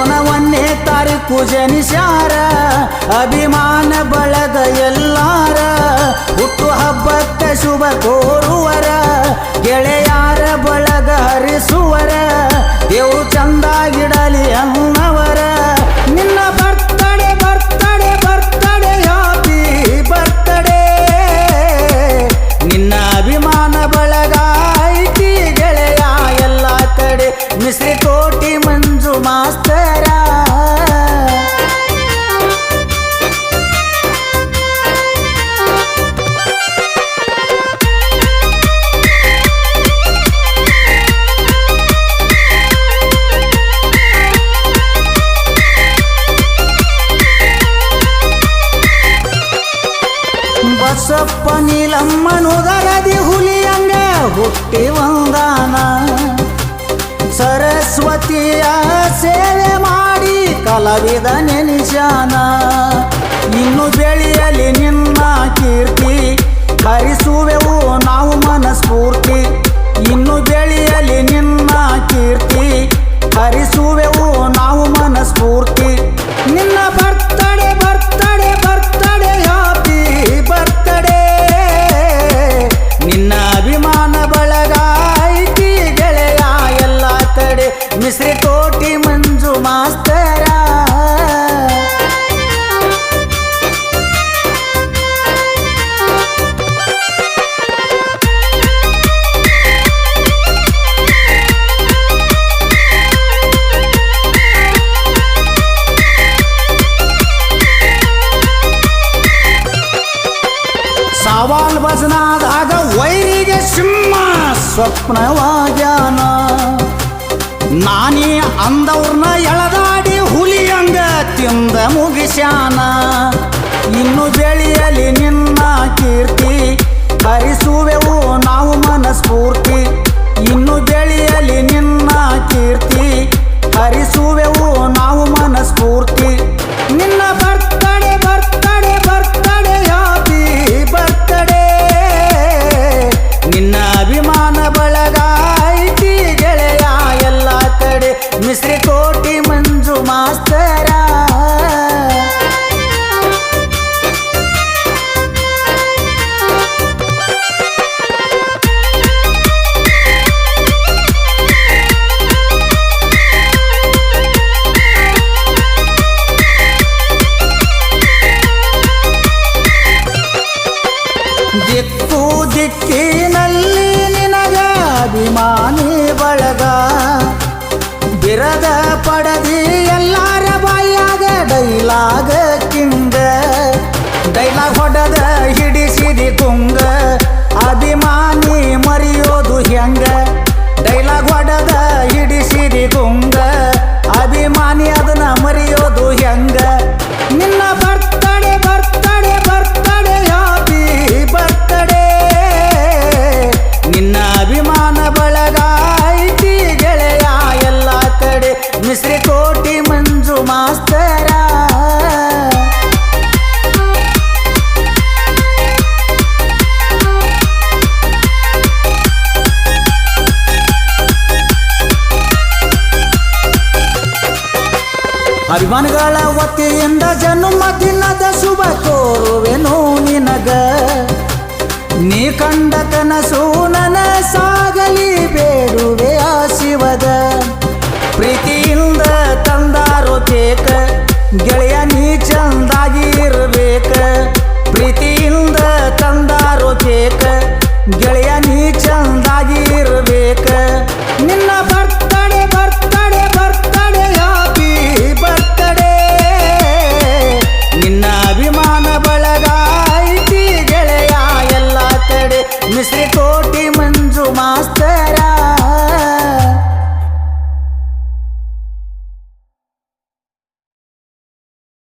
ತಾರಿ ಒಂದನೇ ತಾರೀಕು ಜನಿಸ್ಯಾರ. ಅಭಿಮಾನ ಬಳಗ ಎಲ್ಲಾರ. ಹುಟ್ಟು ಹಬ್ಬಕ್ಕೆ ಶುಭ ಕೋರುವರ. ಗೆಳೆಯಾರ ಬಳಗ ಹರಿಸುವರ. ದೇವು ಚಂದಾಗಿಡಲಿ ಅನ್ನವರ. ನಿನ್ನ birthday birthday birthday happy birthday ನಿನ್ನ ಅಭಿಮಾನ ಬಳಗ ಐತಿ ಗೆಳೆಯ ಎಲ್ಲ ಕಡೆ. ಮಿಶ್ರಿ ಬಸಪ್ಪ ನೀಲಮ್ಮನುದರದಿ ಹುಲಿಯಂಗ ಹುಟ್ಟಿ ಒಂದಾನ ಸರಸ್ವತಿಯ ಸೇವೆ ಮಾಡಿ ಕಲಾವಿದ ನೆನಿಶಾನ ಕಡೆ ಮಿಶ್ರಿ ಕೋಟಿ ಮಂಜು ಮಾಸ್ತರ ಸವಾಲ್ ಭಜನಾದಾಗ ವೈರಿಗೆ ಸಿಂಹ ಸ್ವಪ್ನವಾಗ್ಯಾನ ನಾನೇ ಅಂದವ್ರನ್ನ ಎಳದಾಡಿ ಹುಲಿಯಂಗ ತಿಂದ ಮುಗಿಸ್ಯಾನ. ಇನ್ನು ಬೆಳೆಯಲಿ ನಿನ್ನ ಕೀರ್ತಿ. ದಿಕ್ಕು ದಿಕ್ಕಿನಲ್ಲಿ ನಿನಗ ಮಿಶ್ರಿ ಕೋಟಿ ಮಂಜು ಮಾಸ್ತರ. ಅಭಿಮಾನಿಗಳ ವತಿಯಿಂದ ಜನ್ಮ ದಿನದ ಶುಭ ಕೋರುವೆನು ನಿನಗ. ನೀ ಕಂಡ ಕನಸು ಆಲೋಚೇಕ ಗೆಳೆಯ ನೀ ಚಂದಾಗಿ ಇರಬೇಕ. ನಿನ್ನ birthday birthday birthday happy birthday ನಿನ್ನ ಅಭಿಮಾನ ಬಳಗ ಗೆಳೆಯ ಎಲ್ಲ ಕಡೆ. ಮಿಸ್ರಿ ಕೋಟಿ ಮಂಜು ಮಾಸ್ತರ.